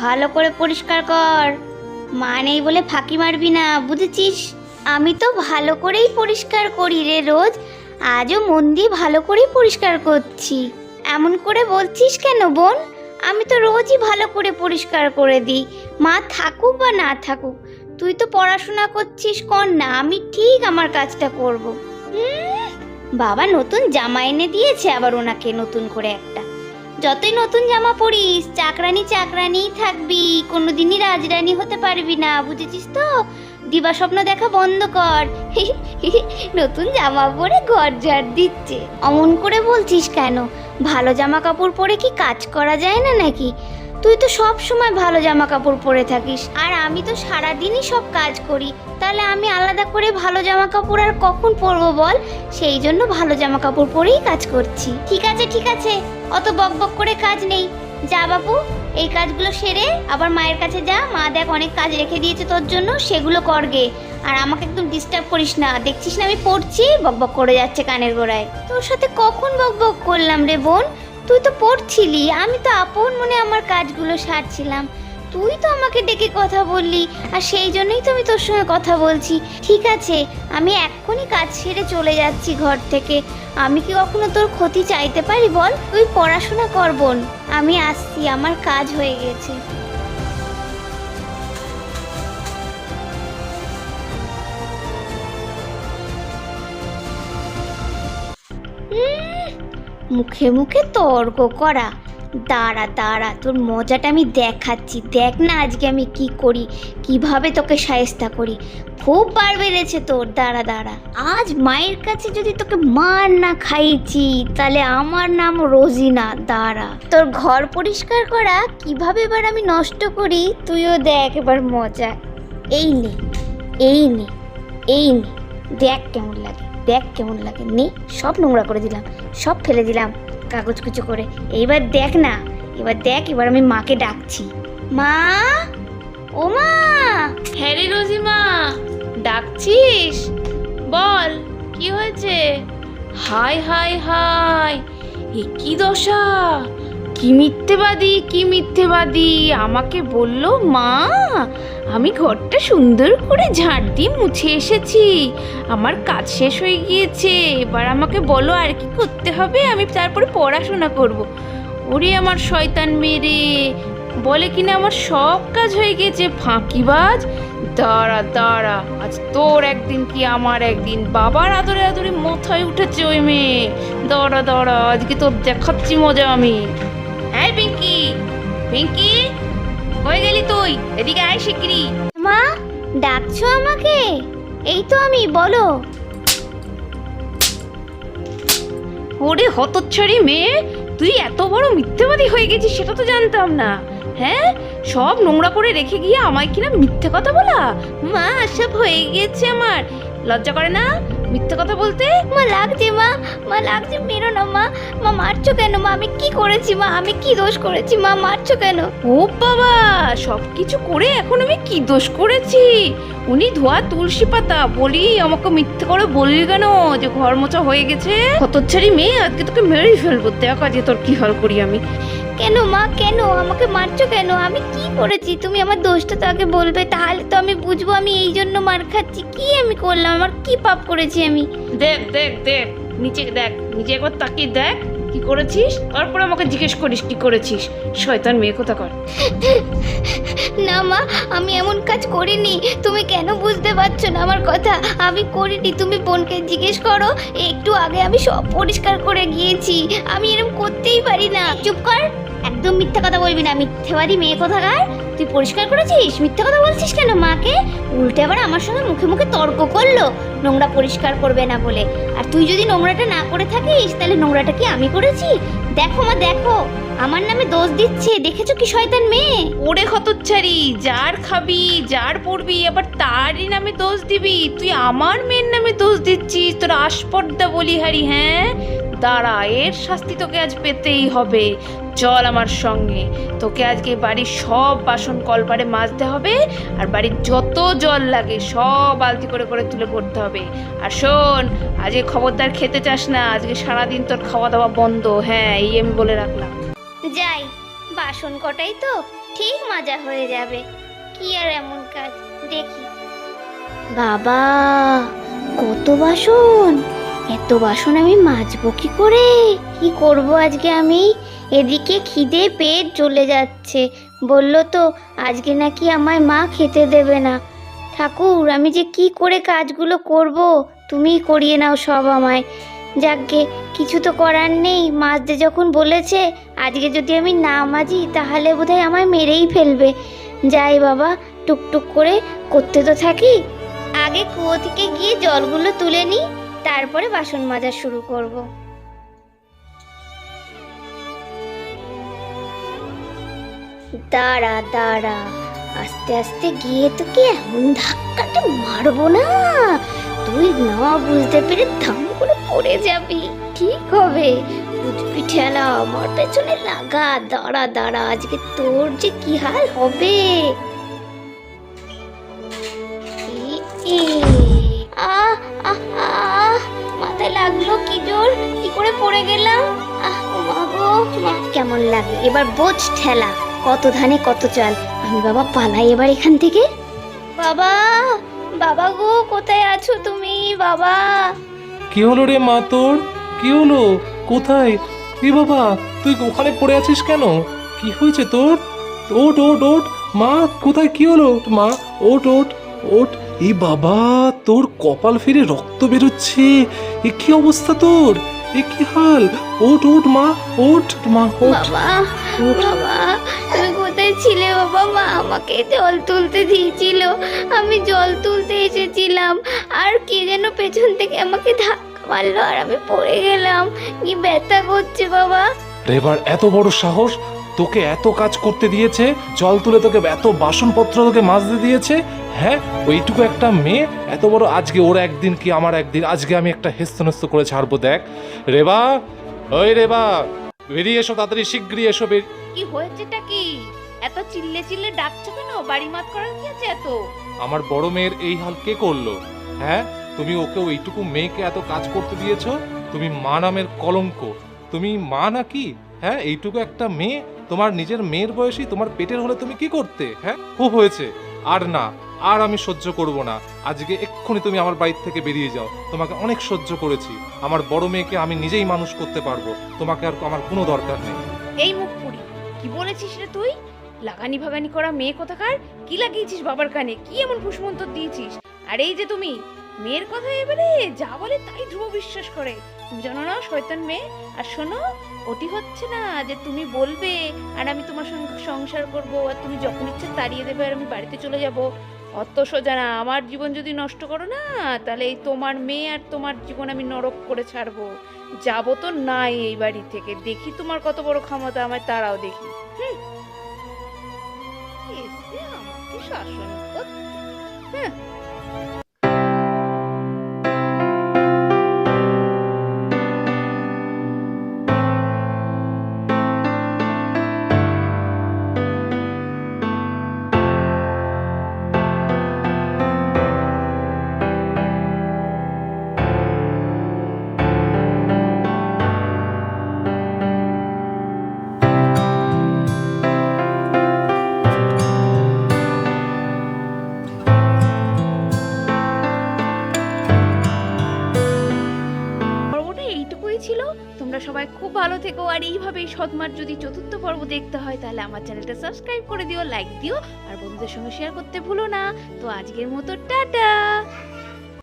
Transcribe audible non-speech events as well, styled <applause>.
ভালো করে পরিষ্কার কর। মা নেই বলে ফাঁকি মারবি না, বুঝেছিস? আমি তো ভালো করেই পরিষ্কার করি রে রোজ। আজও মন দিয়ে ভালো করেই পরিষ্কার করছি। এমন করে বলছিস কেন বোন? আমি তো রোজই ভালো করে পরিষ্কার করে দিই। মা থাকুক বা না থাকুক, তুই তো পড়াশোনা করছিস কর না, আমি ঠিক আমার কাজটা করব। বাবা নতুন জামা এনে দিয়েছে আবার ওনাকে নতুন করে একটা। যতই নতুন জামা পরিস, চাকরানি চাকরানিই থাকবি, কোনোদিনই রাজরানি হতে পারবি না, বুঝেছিস তো? দিবা স্বপ্ন দেখা বন্ধ কর। <laughs> নতুন জামা পরে ঘর ঝাড় দিচ্ছে। অমন করে বলছিস কেন? ভালো জামা কাপড় পরে কি কাজ করা যায় না নাকি? তুই তো সব সময় ভালো জামা কাপড় পরে থাকিস। আর আমি তো সারাদিনই সব কাজ করি। তাহলে আমি আলাদা করে ভালো জামা কাপড় আর কখন পরবো বল? সেই জন্য ভালো জামা কাপড় পরেই কাজ করছি। ঠিক আছে ঠিক আছে। অত বক বক করে কাজ নেই। যা বাবু এই কাজগুলো সেরে আবার মায়ের কাছে যা। মা দেখ অনেক কাজ রেখে দিয়েছে তোর জন্য, সেগুলো করগে আর আমাকে একদম ডিস্টার্ব করিস না। দেখছিস না আমি পড়ছি? বক বক করে যাচ্ছে কানের গোড়ায়। তোর সাথে কখন বক বক করলাম রে বোন? তুই তো পড়ছিলি, আমি তো আপন মনে আমার কাজগুলো সারছিলাম। তুই তো আমাকে ডেকে কথা বললি, আর সেই জন্যই তো আমি তোর সঙ্গে কথা বলছি। ঠিক আছে, আমি এক্ষুনি কাজ সেরে চলে যাচ্ছি ঘর থেকে। আমি কি কখনো তোর ক্ষতি চাইতে পারি বল? তুই পড়াশোনা কর বোন। আমি আসছি, আমার কাজ হয়ে গেছে। মুখে মুখে তর্ক করা। দাঁড়া দাঁড়া, তোর মজাটা আমি দেখাচ্ছি। দেখ না আজকে আমি কি করি, কীভাবে তোকে সায়স্তা করি। খুব বার বেড়েছে তোর, দাঁড়া দাঁড়া। আজ মায়ের কাছে যদি তোকে মার না খাইয়েছি তাহলে আমার নাম রোজিনা, দাঁড়া। তোর ঘর পরিষ্কার করা, কীভাবে এবার আমি নষ্ট করি, তুইও দেখ এবার মজা। এই নে এই নে এই নে, দেখ কেমন লাগে। দেখ কেমন লাগে। নে, সব নোংরা করে দিলাম, সব ফেলে দিলাম, কাগজ কুচো করে। এইবার দেখ না, এবার দেখ, এবার আমি মাকে ডাকছি। মা? ও মা? হ্যাঁ রে রোজিমা, ডাকছিস? বল, কি হয়েছে? হাই হাই হাই এ কি দশা? কি মিথ্যেবাদী কি মিথ্যেবাদী? আমাকে বলল, মা, আমি ঘরটা সুন্দর করে ঝাড় দিয়ে মুছে এসেছি। আমার কাজ শেষ হয়ে গিয়েছে। এবার আমাকে বলো আর কি করতে হবে, আমি তারপরে পড়াশোনা করব। ওরে আমার শয়তান মেরে, বলে কিনা আমার সব কাজ হয়ে গেছে ফাঁকিবাজ। দাঁড়া দাঁড়া, আজ তোর একদিন কি আমার একদিন? বাবার আদরে আদরে মাথায় উঠেছে ওই মেয়ে। দাঁড়া দাঁড়া, আজকে তোর দেখাচ্ছি মজা আমি। হ্যাঁ পিঙ্কি। পিঙ্কি হয়ে গেলি তুই? এদিকে আয় শিগগিরি মা ডাকছো আমাকে? এই তো আমি বলো। ওরে হতচ্ছাড়ি মেয়ে তুই এত বড় মিথ্যেবাদী হয়ে গেছিস সেটা তো জানতাম না। হ্যাঁ সব নোংরা করে রেখে গিয়ে আমায় কিনা মিথ্যে কথা বলা? মা সব হয়ে গিয়েছে আমার। লজ্জা করে না? মিথ্যে কথা বলতে? মা, লাগছে মা। মা, লাগছে, মেরো না মা। মা, মারছো কেন? মা, আমি কি করেছি মা? আমি কি দোষ করেছি মা? মারছো কেন? ও বাবা সব কিছু করে এখন আমি কি দোষ করেছি? উনি ধোয়া তুলসী পাতা, বলি আমাকে মিথ্যে করে বললি কেন? যে ঘর মোছা হয়ে গেছে। হতচ্ছাড়ি মেয়ে, আজকে তোকে মেরেই ফেলব। দেখ আজকে তোর কি হাল করি আমি। কেন মা? কেন? আমাকে মারছো কেন? আমি কি করেছি? তুমি আমার দোষটা তো আগে বলবে তাহলে তো আমি বুঝব আমি এই জন্য মার খাচ্ছি। কি আমি করলাম? আমার কি পাপ করেছি আমি? দেখ দেখ দেখ নিচে দেখ নিচে একবার তাকিয়ে দেখ কি করেছিস? তারপর আমাকে জিজ্ঞেস করিস কি করেছিস? শয়তান মেয়ে কোথা কর। না মা আমি এমন কাজ করিনি। তুমি কেন বুঝতে পারছ না আমার কথা? আমি করিনি। তুমি বোনকে জিজ্ঞেস করো একটু আগে আমি সব পরিষ্কার করে গিয়েছি। আমি এরকম করতেই পারি না। চুপ কর। একদম মিথ্যা কথা বলবি না, মিথ্যেবাদী মেয়ে কোথাকার? তুই পরিষ্কার করেছিস? মিথ্যা কথা বলছিস কেন মাকে? উল্টে আবার আমার সঙ্গে মুখে মুখে তর্ক করল। নোংরা পরিষ্কার করবে না বলে। আর তুই যদি নোংরাটা না করে থাকিস, তাহলে নোংরাটা কি আমি করেছি? দেখো মা, দেখো। আমার নামে দোষ দিচ্ছে। দেখেছ কি শয়তান মেয়ে? ওরে হতচ্ছাড়ি যার খাবি, যার পড়বি, আবার তারই নামে দোষ দিবি। তুই আমার মেয়ের নামে দোষ দিচ্ছিস, তোর আস্পর্দা বলি হারি হ্যাঁ? দাঁড়া, এর শাস্তি তোকে আজ পেতেই হবে। চল আমার সঙ্গে। তোকে আজকে বাড়ির সব বাসন কলপারে মাজতে হবে আর বাড়ির যত জল লাগে সব বালতি করে করে তুলে পড়তে হবে। আর শোন, আজকে খবরদার খেতে চাস না, আজকে সারাদিন তোর খাওয়া দাওয়া বন্ধ। হ্যাঁ এই আমি বলে রাখলাম। যাই, বাসন কটাই তো ঠিক মজা হয়ে যাবে। কি আর এমন কাজ, দেখি। বাবা, কত বাসন? এত বাসন আমি মাজবো কি করে? কি করব আজকে আমি? এদিকে খিদে পেট চলে যাচ্ছে। বলল তো, আজকে নাকি আমায় মা খেতে দেবে না। ঠাকুর, আমি যে কি করে কাজগুলো করব? তুমিই করিয়ে নাও সব আমায়। যাকগে, কিছু তো করার নেই। মাজতে যখন বলেছে, আজকে যদি আমি না মাজি, তাহলে বোধহয় আমায় মেরেই ফেলবে। যাই বাবা, টুকটুক করে করতে তো থাকি। আগে কুয়ো থেকে গিয়ে জলগুলো তুলে নিই, তারপরে বাসন মাজা শুরু করব। দাঁড়া দাঁড়া। আস্তে আস্তে গিয়ে তোকে এমন ধাক্কাটা মারবো না। তুই না বুঝতে পেরে ধাম করে পড়ে যাবি। ঠিক হবে। বুঝবি ঠেলা আমার পেছনে লাগা। দাঁড়া দাঁড়া আজকে তোর যে কি হাল হবে। আহ, আহ, মাথায় লাগল কি জোর? কি করে পড়ে গেলাম? আহ কেমন লাগে? এবার বোঝ ঠেলা। কত ধানে কত চাল। আমি বাবা পালাই এবার এখান থেকে। বাবা বাবা গো কোথায় আছো তুমি? বাবা। কি হলো রে মা তোর? কি হলো? কোথায়? এ বাবা তুই ওখানে পড়ে আছিস কেন? কি হয়েছে তোর? ওট ওট ওট মা কোথায়? কি হলো? মা ওট ওট ওট এ বাবা তোর কপাল ফিরে রক্ত বেরোচ্ছে। এ কি অবস্থা তোর? এ কি হাল? ওঠ ওঠ মা ওঠ মা ওঠ। বাবা বাবা তুমি কোথায় ছিলে বাবা? মা আমাকে জল তুলতে দিয়েছিল। আমি জল তুলতে এসেছিলাম। আর কে যেন পেছন থেকে আমাকে ধাক্কা মারলো আর আমি পড়ে গেলাম। কি ব্যথা করছে বাবা? এবার এত বড় সাহস? তোকে এত কাজ করতে দিয়েছে জল তুলে তোকে এত বাসনপত্র তোকে মাজতে দিয়েছে হ্যাঁ? ওইটুকু একটা মেয়ে এত বড় আজকে ওর একদিন কি আমার একদিন? আজকে আমি একটা হেস্তনেস্ত করে ছাড়বো দেখ। রেবা ওই রেবা বেরিয়ে এসো তাড়াতাড়ি শিগগিরই এসো বের- কি হয়েছেটা কি? এত চিল্লে চিল্লে ডাকছো কেন? বাড়ি মাত করার কি আছে এত? আমার বড় মেয়ের এই হাল কে করল? হ্যাঁ? তুমি ওকে ওইটুকু মেয়েকে এত কাজ করতে দিয়েছ? তুমি মা নামের কলঙ্ক। তুমি মা নাকি? হ্যাঁ? এইটুকু একটা মেয়ে তোমার নিজের মেয়ের বয়সী তোমার পেটের হলে তুমি কি করতে হ্যাঁ? খুব হয়েছে। আর না, আর আমি সহ্য করব না। আজকে এক্ষুনি তুমি আমার বাড়ি থেকে বেরিয়ে যাও। তোমাকে অনেক সহ্য করেছি। আমার বড় মেয়েকে আমি নিজেই মানুষ করতে পারব। তোমাকে আর আমার কোনো দরকার নেই। এই মুখ পুরি কি বলেছিস রে তুই? লাগানি ভাগানি করা মেয়ে কোথাকার? কি লাগিয়েছিস বাবার কানে? কি এমন ফুসমন্তর দিয়েছিস? আর এই যে তুমি মেয়ের কথা এবারে যা বলে তাই ধ্রুব বিশ্বাস করে। তুমি জানো না, শয়তান মেয়ে? আর শোনো, ওটি হচ্ছে না যে তুমি বলবে আর আমি তোমার সঙ্গে সংসার করব আর তুমি যখন ইচ্ছে তাড়িয়ে দেবে আর আমি বাড়িতে চলে যাব। অত সোজা না আমার জীবন যদি নষ্ট করো না, তাহলে এই তোমার মেয়ে আর তোমার জীবন আমি নরক করে ছাড়বো। যাব তো নাই এই বাড়ি থেকে। দেখি তোমার কত বড় ক্ষমতা, আমায় তারাও দেখি। হুম। হ্যাঁ সবাই খুব ভালো থেকো। আর এইভাবেই সৎমার যদি চতুর্থ পর্ব দেখতে হয়, তাহলে আমার চ্যানেলটা সাবস্ক্রাইব করে দিও, লাইক দিও, আর বন্ধুদের সঙ্গে শেয়ার করতে ভুলো না। তো আজকের মতো, টাটা!